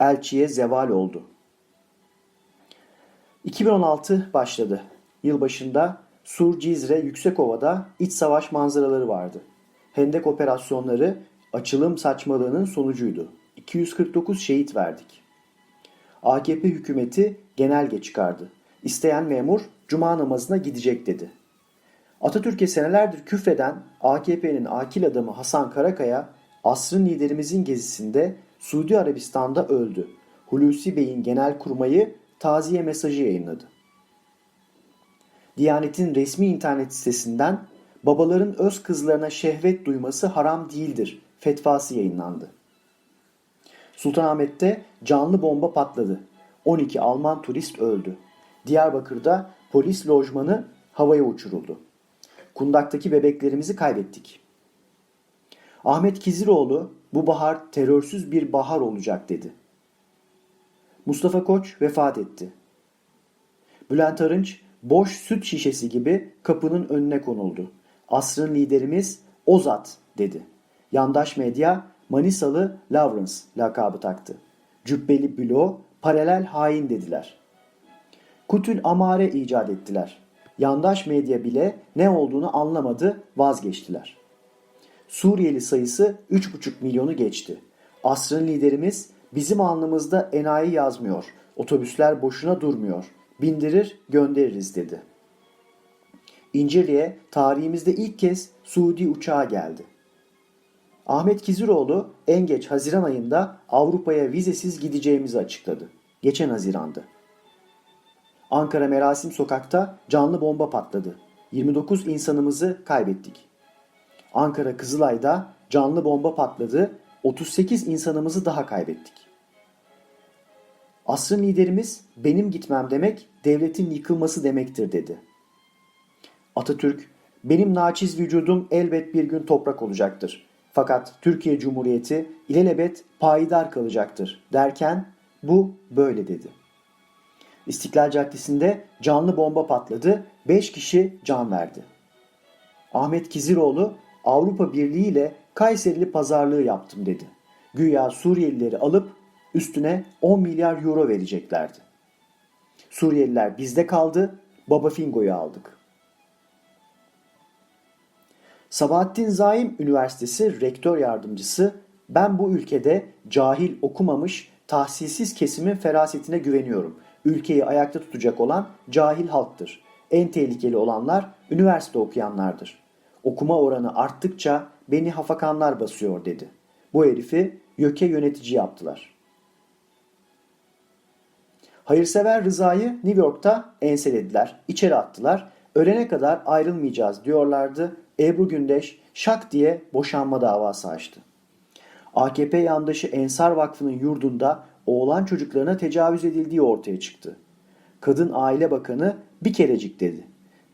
elçiye zeval oldu. 2016 başladı. Yılbaşında Sur Cizre Yüksekova'da iç savaş manzaraları vardı. Hendek operasyonları açılım saçmalığının sonucuydu. 249 şehit verdik. AKP hükümeti genelge çıkardı. İsteyen memur cuma namazına gidecek dedi. Atatürk'e senelerdir küfreden AKP'nin akil adamı Hasan Karakaya asrın liderimizin gezisinde Suudi Arabistan'da öldü. Hulusi Bey'in genel kurmayı taziye mesajı yayınladı. Diyanet'in resmi internet sitesinden babaların öz kızlarına şehvet duyması haram değildir fetvası yayınlandı. Sultanahmet'te canlı bomba patladı. 12 Alman turist öldü. Diyarbakır'da polis lojmanı havaya uçuruldu. Kundak'taki bebeklerimizi kaybettik. Ahmet Kiziroğlu bu bahar terörsüz bir bahar olacak dedi. Mustafa Koç vefat etti. Bülent Arınç boş süt şişesi gibi kapının önüne konuldu. Asrın liderimiz Ozat dedi. Yandaş medya Manisalı Lawrence lakabı taktı. Cübbeli Bülo paralel hain dediler. Kutül amare icat ettiler. Yandaş medya bile ne olduğunu anlamadı vazgeçtiler. Suriyeli sayısı 3,5 milyonu geçti. Asrın liderimiz bizim alnımızda enayi yazmıyor. Otobüsler boşuna durmuyor. Bindirir göndeririz dedi. İncirli'ye tarihimizde ilk kez Suudi uçağı geldi. Ahmet Kiziroğlu en geç Haziran ayında Avrupa'ya vizesiz gideceğimizi açıkladı. Geçen Haziran'dı. Ankara Merasim Sokak'ta canlı bomba patladı. 29 insanımızı kaybettik. Ankara Kızılay'da canlı bomba patladı. 38 insanımızı daha kaybettik. Asrın liderimiz benim gitmem demek devletin yıkılması demektir dedi. Atatürk benim naçiz vücudum elbet bir gün toprak olacaktır. Fakat Türkiye Cumhuriyeti ilelebet payidar kalacaktır derken bu böyle dedi. İstiklal Caddesi'nde canlı bomba patladı. 5 kişi can verdi. Ahmet Kiziroğlu Avrupa Birliği ile Kayserili pazarlığı yaptım dedi. Güya Suriyelileri alıp üstüne 10 milyar euro vereceklerdi. Suriyeliler bizde kaldı, Baba Fingo'yu aldık. Sabahattin Zaim Üniversitesi rektör yardımcısı ben bu ülkede cahil okumamış tahsilsiz kesimin ferasetine güveniyorum. Ülkeyi ayakta tutacak olan cahil halktır. En tehlikeli olanlar üniversite okuyanlardır. Okuma oranı arttıkça beni hafakanlar basıyor dedi. Bu herifi YÖK'e yönetici yaptılar. Hayırsever Rıza'yı New York'ta enselediler, içeri attılar. Ölene kadar ayrılmayacağız diyorlardı. Ebru Gündeş şak diye boşanma davası açtı. AKP yandaşı Ensar Vakfı'nın yurdunda oğlan çocuklarına tecavüz edildiği ortaya çıktı. Kadın Aile Bakanı bir kerecik dedi.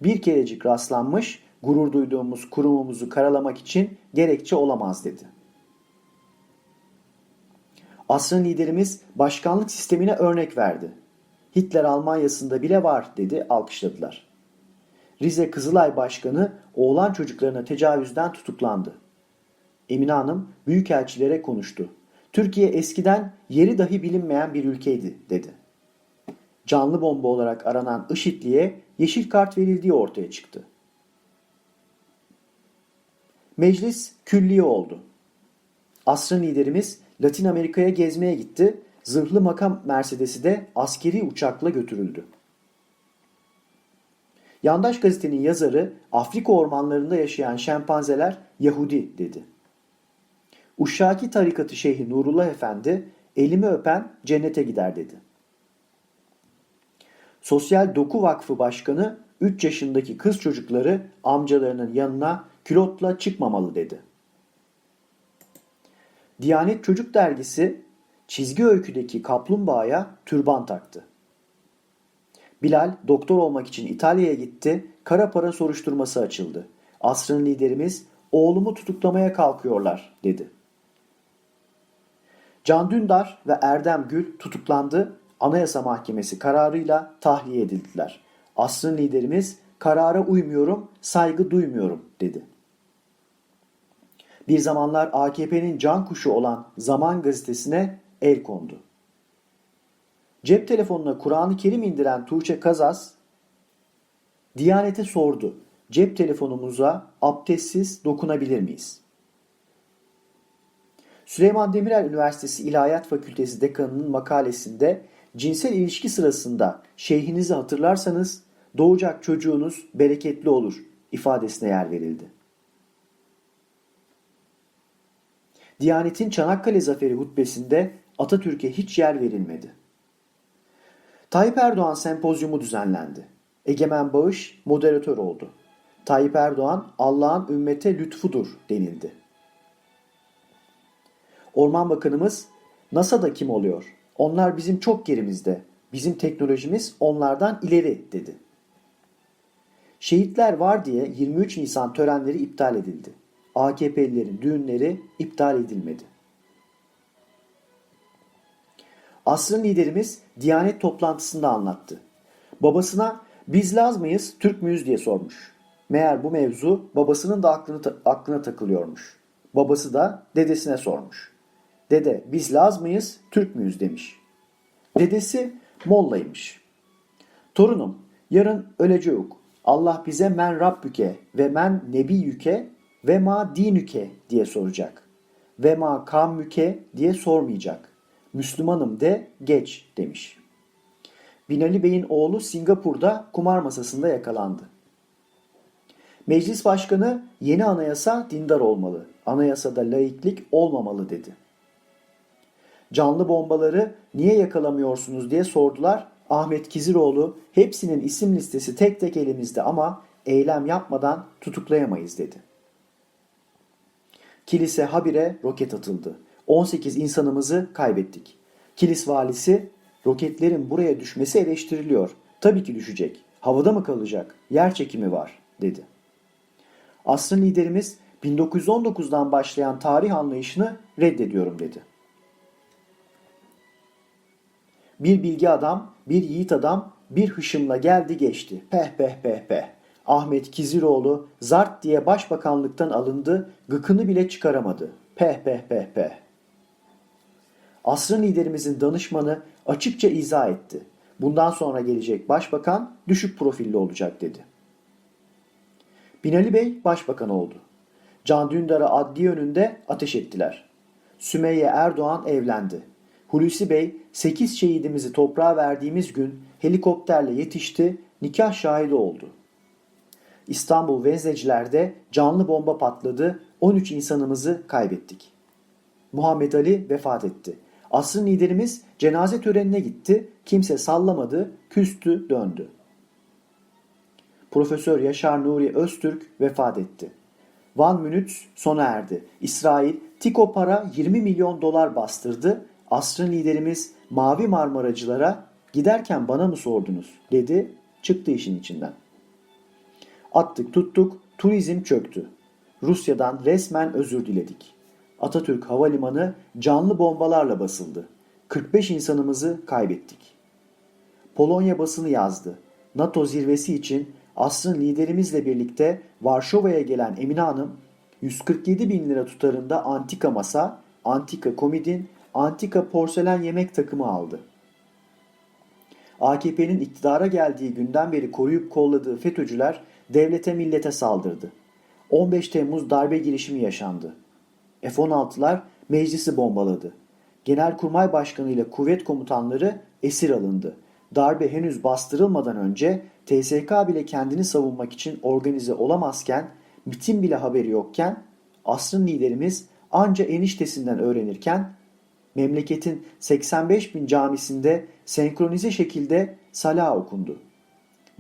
Bir kerecik rastlanmış, gurur duyduğumuz kurumumuzu karalamak için gerekçe olamaz dedi. Asrın liderimiz başkanlık sistemine örnek verdi. Hitler Almanya'sında bile var dedi alkışladılar. Rize Kızılay Başkanı oğlan çocuklarına tecavüzden tutuklandı. Emine Hanım büyükelçilere konuştu. Türkiye eskiden yeri dahi bilinmeyen bir ülkeydi dedi. Canlı bomba olarak aranan IŞİD'liye yeşil kart verildiği ortaya çıktı. Meclis külliye oldu. Asrın liderimiz Latin Amerika'ya gezmeye gitti. Zırhlı makam Mercedes'i de askeri uçakla götürüldü. Yandaş gazetenin yazarı Afrika ormanlarında yaşayan şempanzeler Yahudi dedi. Uşşaki tarikatı Şeyhi Nurullah Efendi elimi öpen cennete gider dedi. Sosyal Doku Vakfı Başkanı 3 yaşındaki kız çocukları amcalarının yanına külotla çıkmamalı dedi. Diyanet Çocuk Dergisi çizgi öyküdeki kaplumbağaya türban taktı. Bilal doktor olmak için İtalya'ya gitti. Kara para soruşturması açıldı. Asrın liderimiz oğlumu tutuklamaya kalkıyorlar dedi. Can Dündar ve Erdem Gül tutuklandı. Anayasa Mahkemesi kararıyla tahliye edildiler. Asrın liderimiz karara uymuyorum, saygı duymuyorum dedi. Bir zamanlar AKP'nin can kuşu olan Zaman gazetesine el kondu. Cep telefonuna Kur'an-ı Kerim indiren Tuğçe Kazas, Diyanete sordu. Cep telefonumuza abdestsiz dokunabilir miyiz? Süleyman Demirel Üniversitesi İlahiyat Fakültesi dekanının makalesinde cinsel ilişki sırasında şeyhinizi hatırlarsanız doğacak çocuğunuz bereketli olur ifadesine yer verildi. Diyanet'in Çanakkale Zaferi hutbesinde Atatürk'e hiç yer verilmedi. Tayyip Erdoğan sempozyumu düzenlendi. Egemen Bağış moderatör oldu. Tayyip Erdoğan Allah'ın ümmete lütfudur denildi. Orman Bakanımız NASA'da kim oluyor? Onlar bizim çok gerimizde. Bizim teknolojimiz onlardan ileri dedi. Şehitler var diye 23 Nisan törenleri iptal edildi. AKP'lilerin düğünleri iptal edilmedi. Asrın liderimiz Diyanet toplantısında anlattı. Babasına biz Laz mıyız, Türk müyüz diye sormuş. Meğer bu mevzu babasının da aklını, aklına takılıyormuş. Babası da dedesine sormuş. Dede biz Laz mıyız, Türk müyüz demiş. Dedesi Molla'ymış. Torunum yarın öleceğiz. Allah bize men Rabbüke ve men Nebiyyüke ve ma dinüke diye soracak. Ve ma kammüke diye sormayacak. Müslümanım de geç demiş. Binali Bey'in oğlu Singapur'da kumar masasında yakalandı. Meclis Başkanı yeni anayasa dindar olmalı. Anayasada laiklik olmamalı dedi. Canlı bombaları niye yakalamıyorsunuz diye sordular. Ahmet Kiziroğlu hepsinin isim listesi tek tek elimizde ama eylem yapmadan tutuklayamayız dedi. Kilise habire roket atıldı. 18 insanımızı kaybettik. Kilis valisi roketlerin buraya düşmesi eleştiriliyor. Tabii ki düşecek. Havada mı kalacak? Yer çekimi var dedi. Asrın liderimiz 1919'dan başlayan tarih anlayışını reddediyorum dedi. Bir bilgi adam, bir yiğit adam bir hışımla geldi geçti. Peh peh peh peh. Ahmet Kiziroğlu zart diye başbakanlıktan alındı, gıkını bile çıkaramadı. Peh peh peh peh. Asrın liderimizin danışmanı açıkça izah etti. Bundan sonra gelecek başbakan düşük profilli olacak dedi. Binali Bey başbakan oldu. Can Dündar'a adli önünde ateş ettiler. Sümeyye Erdoğan evlendi. Hulusi Bey 8 şehidimizi toprağa verdiğimiz gün helikopterle yetişti, nikah şahidi oldu. İstanbul Vezneciler'de canlı bomba patladı, 13 insanımızı kaybettik. Muhammed Ali vefat etti. Asrın liderimiz cenaze törenine gitti, kimse sallamadı, küstü, döndü. Profesör Yaşar Nuri Öztürk vefat etti. Van Minutes sona erdi. İsrail Tiko para 20 milyon dolar bastırdı. Asrın liderimiz Mavi Marmaracılara giderken bana mı sordunuz dedi. Çıktı işin içinden. Attık tuttuk turizm çöktü. Rusya'dan resmen özür diledik. Atatürk Havalimanı canlı bombalarla basıldı. 45 insanımızı kaybettik. Polonya basını yazdı. NATO zirvesi için asrın liderimizle birlikte Varşova'ya gelen Emine Hanım 147 bin lira tutarında antika masa, antika komodin, antika porselen yemek takımı aldı. AKP'nin iktidara geldiği günden beri koruyup kolladığı FETÖ'cüler devlete millete saldırdı. 15 Temmuz darbe girişimi yaşandı. F-16'lar meclisi bombaladı. Genelkurmay Başkanı ile kuvvet komutanları esir alındı. Darbe henüz bastırılmadan önce TSK bile kendini savunmak için organize olamazken, MIT'in bile haberi yokken, asrın liderimiz anca eniştesinden öğrenirken, memleketin 85 bin camisinde senkronize şekilde salah okundu.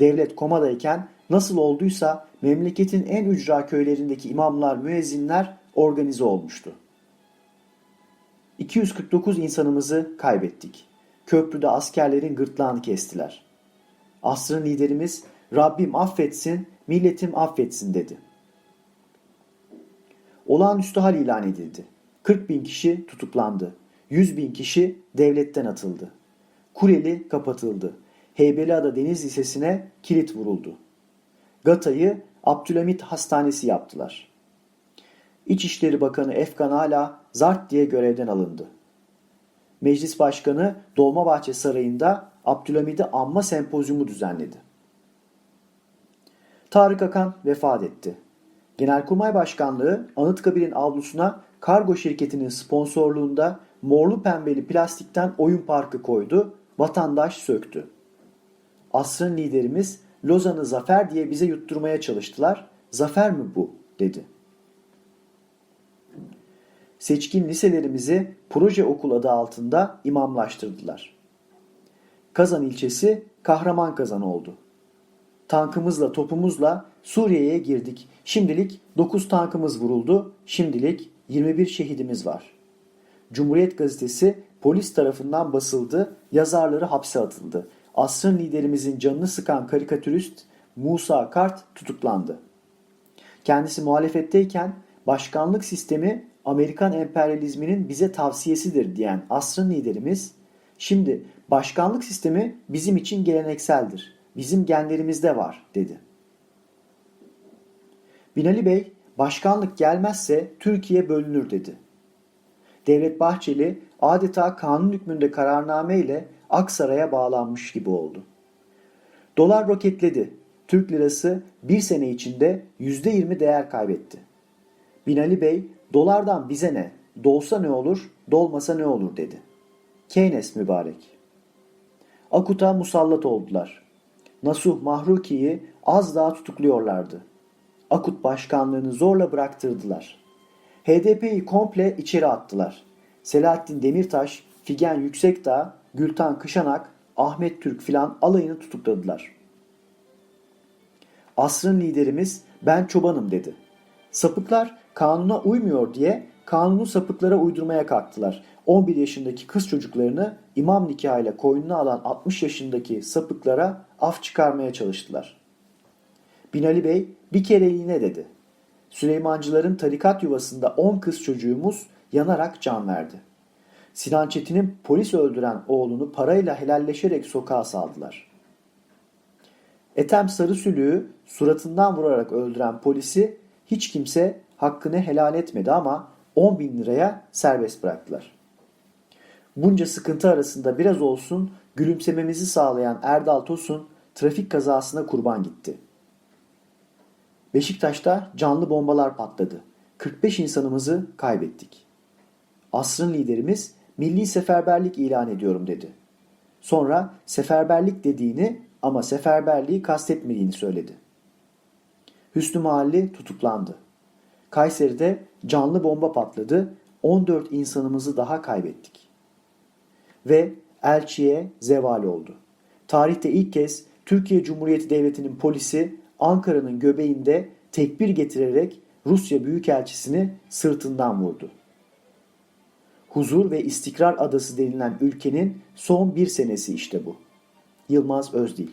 Devlet komadayken nasıl olduysa memleketin en ücra köylerindeki imamlar, müezzinler organize olmuştu. 249 insanımızı kaybettik. Köprüde askerlerin gırtlağını kestiler. Asrın liderimiz Rabbim affetsin, milletim affetsin dedi. Olağanüstü hal ilan edildi. 40 bin kişi tutuklandı. 100 bin kişi devletten atıldı. Kureli kapatıldı. Heybeliada Deniz Lisesi'ne kilit vuruldu. Gata'yı Abdülhamit Hastanesi yaptılar. İçişleri Bakanı Efkan Ala zart diye görevden alındı. Meclis Başkanı Dolmabahçe Sarayı'nda Abdülhamid'i anma sempozyumu düzenledi. Tarık Akan vefat etti. Genelkurmay Başkanlığı Anıtkabir'in avlusuna kargo şirketinin sponsorluğunda morlu pembeli plastikten oyun parkı koydu, vatandaş söktü. Asrın liderimiz Lozan'ı zafer diye bize yutturmaya çalıştılar. Zafer mi bu? dedi. Seçkin liselerimizi proje okul adı altında imamlaştırdılar. Kazan ilçesi kahraman kazan oldu. Tankımızla topumuzla Suriye'ye girdik. Şimdilik 9 tankımız vuruldu. Şimdilik 21 şehidimiz var. Cumhuriyet gazetesi polis tarafından basıldı. Yazarları hapse atıldı. Asrın liderimizin canını sıkan karikatürist Musa Kart tutuklandı. Kendisi muhalefetteyken başkanlık sistemi Amerikan emperyalizminin bize tavsiyesidir diyen asrın liderimiz şimdi başkanlık sistemi bizim için gelenekseldir. Bizim genlerimizde var dedi. Binali Bey başkanlık gelmezse Türkiye bölünür dedi. Devlet Bahçeli adeta kanun hükmünde kararname ile Aksaray'a bağlanmış gibi oldu. Dolar roketledi. Türk lirası bir sene içinde %20 değer kaybetti. Binali Bey dolardan bize ne, dolsa ne olur, dolmasa ne olur dedi. Keynes mübarek. Akut'a musallat oldular. Nasuh Mahruki'yi az daha tutukluyorlardı. Akut başkanlığını zorla bıraktırdılar. HDP'yi komple içeri attılar. Selahattin Demirtaş, Figen Yüksekdağ, Gültan Kışanak, Ahmet Türk filan alayını tutukladılar. Asrın liderimiz ben çobanım dedi. Sapıklar kanuna uymuyor diye kanunu sapıklara uydurmaya kalktılar. 11 yaşındaki kız çocuklarını imam nikahıyla koynuna alan 60 yaşındaki sapıklara af çıkarmaya çalıştılar. Binali Bey bir kereliğine dedi. Süleymancıların tarikat yuvasında 10 kız çocuğumuz yanarak can verdi. Sinan Çetin'in polis öldüren oğlunu parayla helalleşerek sokağa saldılar. Ethem Sarısülüğü suratından vurarak öldüren polisi hiç kimse hakkını helal etmedi ama 10 bin liraya serbest bıraktılar. Bunca sıkıntı arasında biraz olsun gülümsememizi sağlayan Erdal Tosun trafik kazasına kurban gitti. Beşiktaş'ta canlı bombalar patladı. 45 insanımızı kaybettik. Asrın liderimiz milli seferberlik ilan ediyorum dedi. Sonra seferberlik dediğini ama seferberliği kastetmediğini söyledi. Hüsnü Mahalli tutuklandı. Kayseri'de canlı bomba patladı. 14 insanımızı daha kaybettik. Ve elçiye zeval oldu. Tarihte ilk kez Türkiye Cumhuriyeti Devleti'nin polisi Ankara'nın göbeğinde tekbir getirerek Rusya Büyükelçisini sırtından vurdu. Huzur ve istikrar adası denilen ülkenin son bir senesi işte bu. Yılmaz Özdil